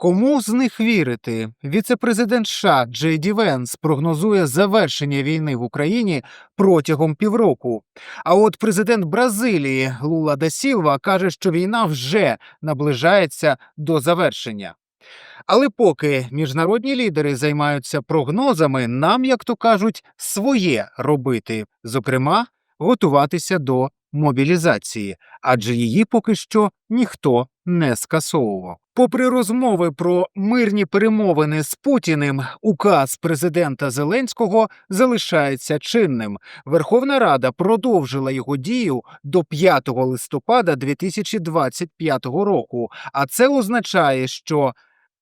Кому з них вірити? Віце-президент США Джей Ді Венс прогнозує завершення війни в Україні протягом півроку. А от президент Бразилії Лула да Сілва каже, що війна вже наближається до завершення. Але поки міжнародні лідери займаються прогнозами, нам, як то кажуть, своє робити, зокрема, готуватися до мобілізації, адже її поки що ніхто не скасовував. Попри розмови про мирні перемовини з Путіним, указ президента Зеленського залишається чинним. Верховна Рада продовжила його дію до 5 листопада 2025 року. А це означає, що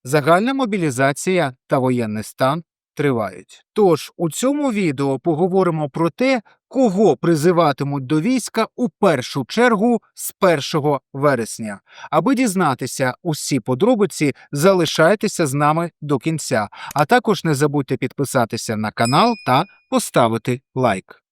загальна мобілізація та воєнний стан тривають. Тож у цьому відео поговоримо про те, кого призиватимуть до війська у першу чергу з 1 вересня. Аби дізнатися усі подробиці, залишайтеся з нами до кінця. А також не забудьте підписатися на канал та поставити лайк.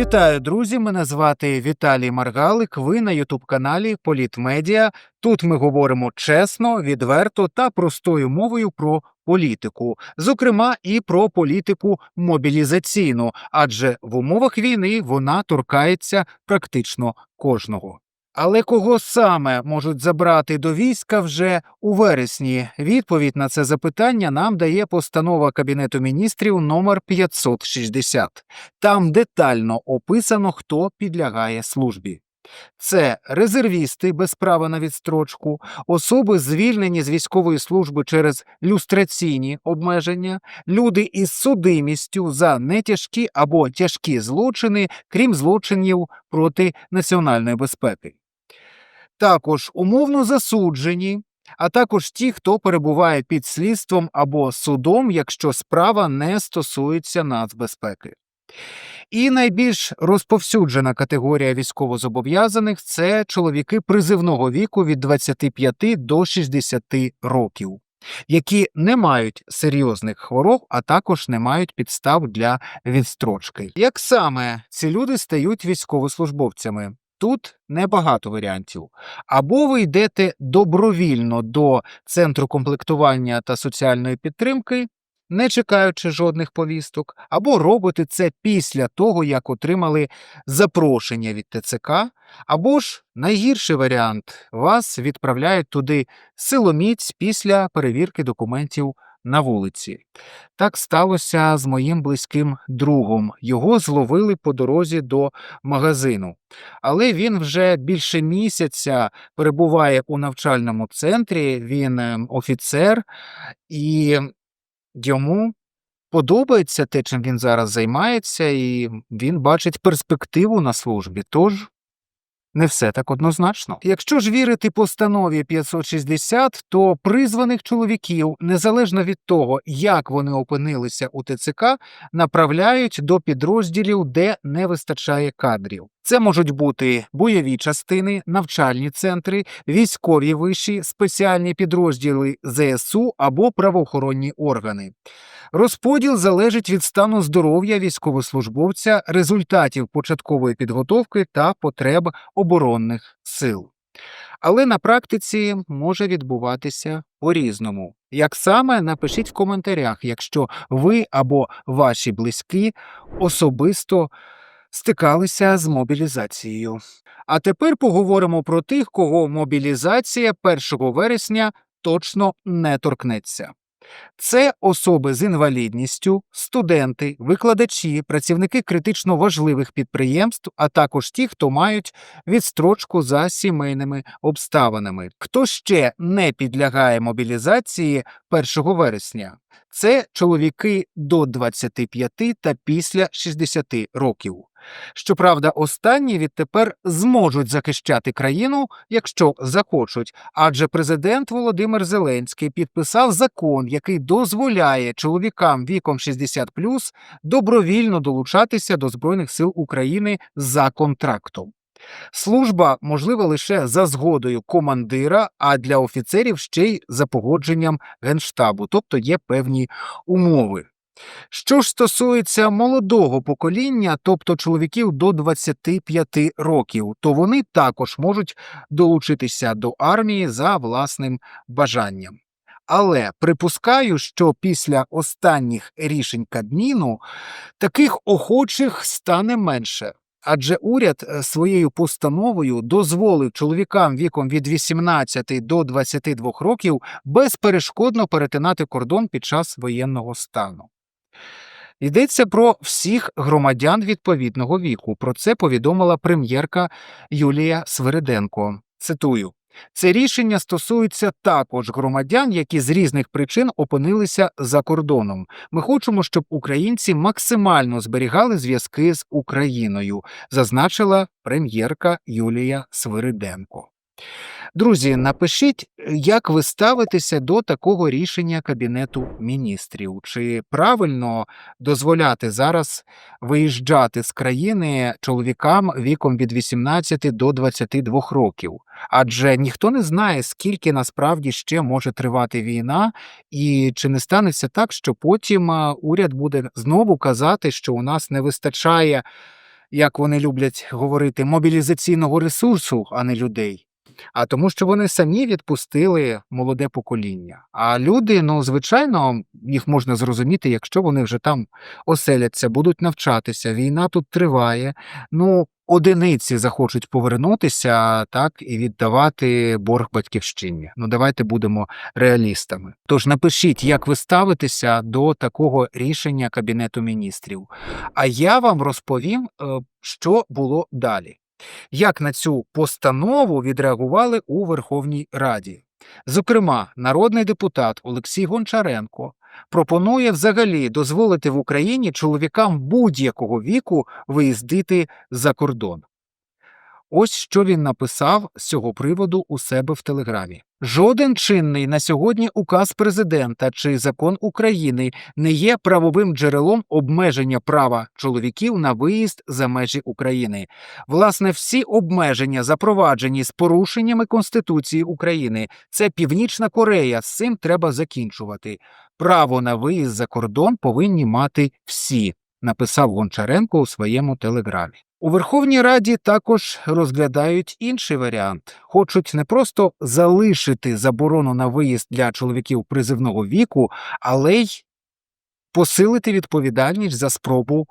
Вітаю, друзі! Мене звати Віталій Маргалик. Ви на Ютуб-каналі Політмедіа. Тут ми говоримо чесно, відверто та простою мовою про політику, зокрема і про політику мобілізаційну, адже в умовах війни вона торкається практично кожного. Але кого саме можуть забрати до війська вже у вересні? Відповідь на це запитання нам дає постанова Кабінету міністрів номер 560. Там детально описано, хто підлягає службі. Це резервісти без права на відстрочку, особи, звільнені з військової служби через люстраційні обмеження, люди із судимістю за нетяжкі або тяжкі злочини, крім злочинів проти національної безпеки. Також умовно засуджені, а також ті, хто перебуває під слідством або судом, якщо справа не стосується нацбезпеки. І найбільш розповсюджена категорія військовозобов'язаних це чоловіки призивного віку від 25 до 60 років, які не мають серйозних хвороб, а також не мають підстав для відстрочки. Як саме ці люди стають військовослужбовцями? Тут небагато варіантів. Або ви йдете добровільно до центру комплектування та соціальної підтримки, не чекаючи жодних повісток, або робите це після того, як отримали запрошення від ТЦК, або ж найгірший варіант вас відправляють туди силоміць після перевірки документів на вулиці. Так сталося з моїм близьким другом. Його зловили по дорозі до магазину. Але він вже більше місяця перебуває у навчальному центрі, він е, офіцер, і йому подобається те, чим він зараз займається, і він бачить перспективу на службі. Тож не все так однозначно. Якщо ж вірити постанові 560, то призваних чоловіків, незалежно від того, як вони опинилися у ТЦК, направляють до підрозділів, де не вистачає кадрів. Це можуть бути бойові частини, навчальні центри, військові виші, спеціальні підрозділи ЗСУ або правоохоронні органи. Розподіл залежить від стану здоров'я військовослужбовця, результатів початкової підготовки та потреб оборонних сил. Але на практиці може відбуватися по-різному. Як саме напишіть в коментарях, якщо ви або ваші близькі особисто стикалися з мобілізацією. А тепер поговоримо про тих, кого мобілізація 1 вересня точно не торкнеться. Це особи з інвалідністю, студенти, викладачі, працівники критично важливих підприємств, а також ті, хто мають відстрочку за сімейними обставинами. Хто ще не підлягає мобілізації 1 вересня? Це чоловіки до 25 та після 60 років. Щоправда, останні відтепер зможуть захищати країну, якщо захочуть, адже президент Володимир Зеленський підписав закон, який дозволяє чоловікам віком 60+, добровільно долучатися до Збройних сил України за контрактом. Служба можлива лише за згодою командира, а для офіцерів ще й за погодженням генштабу, тобто є певні умови. Що ж стосується молодого покоління, тобто чоловіків до 25 років, то вони також можуть долучитися до армії за власним бажанням. Але припускаю, що після останніх рішень Кабміну таких охочих стане менше. Адже уряд е, своєю постановою дозволив чоловікам віком від 18 до 22 років безперешкодно перетинати кордон під час воєнного стану. Йдеться про всіх громадян відповідного віку. Про це повідомила прем'єрка Юлія Свириденко. Цитую. Це рішення стосується також громадян, які з різних причин опинилися за кордоном. Ми хочемо, щоб українці максимально зберігали зв'язки з Україною, зазначила прем'єрка Юлія Свириденко. Друзі, напишіть, як ви ставитеся до такого рішення Кабінету міністрів. Чи правильно дозволяти зараз виїжджати з країни чоловікам віком від 18 до 22 років? Адже ніхто не знає, скільки насправді ще може тривати війна, і чи не станеться так, що потім уряд буде знову казати, що у нас не вистачає, як вони люблять говорити, мобілізаційного ресурсу, а не людей. А тому, що вони самі відпустили молоде покоління. А люди, ну звичайно, їх можна зрозуміти, якщо вони вже там оселяться, будуть навчатися. Війна тут триває. Ну, одиниці захочуть повернутися, так і віддавати борг батьківщині. Ну, давайте будемо реалістами. Тож напишіть, як ви ставитеся до такого рішення Кабінету міністрів. А я вам розповім, е, що було далі як на цю постанову відреагували у Верховній Раді. Зокрема, народний депутат Олексій Гончаренко пропонує взагалі дозволити в Україні чоловікам будь-якого віку виїздити за кордон. Ось що він написав з цього приводу у себе в телеграмі. Жоден чинний на сьогодні указ президента чи закон України не є правовим джерелом обмеження права чоловіків на виїзд за межі України. Власне, всі обмеження запроваджені з порушеннями Конституції України. Це Північна Корея. З цим треба закінчувати. Право на виїзд за кордон повинні мати всі, написав Гончаренко у своєму телеграмі. У Верховній Раді також розглядають інший варіант. Хочуть не просто залишити заборону на виїзд для чоловіків призивного віку, але й посилити відповідальність за спробу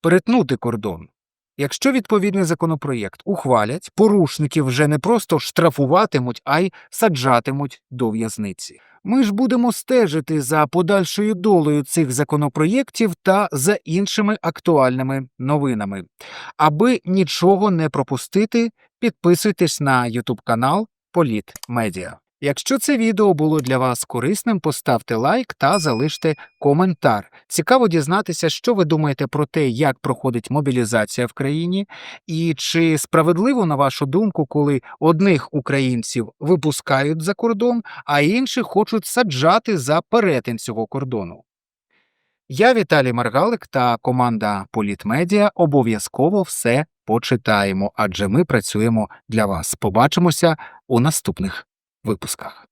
перетнути кордон. Якщо відповідний законопроєкт ухвалять, порушників вже не просто штрафуватимуть, а й саджатимуть до в'язниці. Ми ж будемо стежити за подальшою долею цих законопроєктів та за іншими актуальними новинами. Аби нічого не пропустити, підписуйтесь на YouTube канал Політ Медіа. Якщо це відео було для вас корисним, поставте лайк та залиште коментар. Цікаво дізнатися, що ви думаєте про те, як проходить мобілізація в країні, і чи справедливо, на вашу думку, коли одних українців випускають за кордон, а інших хочуть саджати за перетин цього кордону. Я Віталій Маргалик та команда Політмедіа обов'язково все почитаємо, адже ми працюємо для вас. Побачимося у наступних випусках.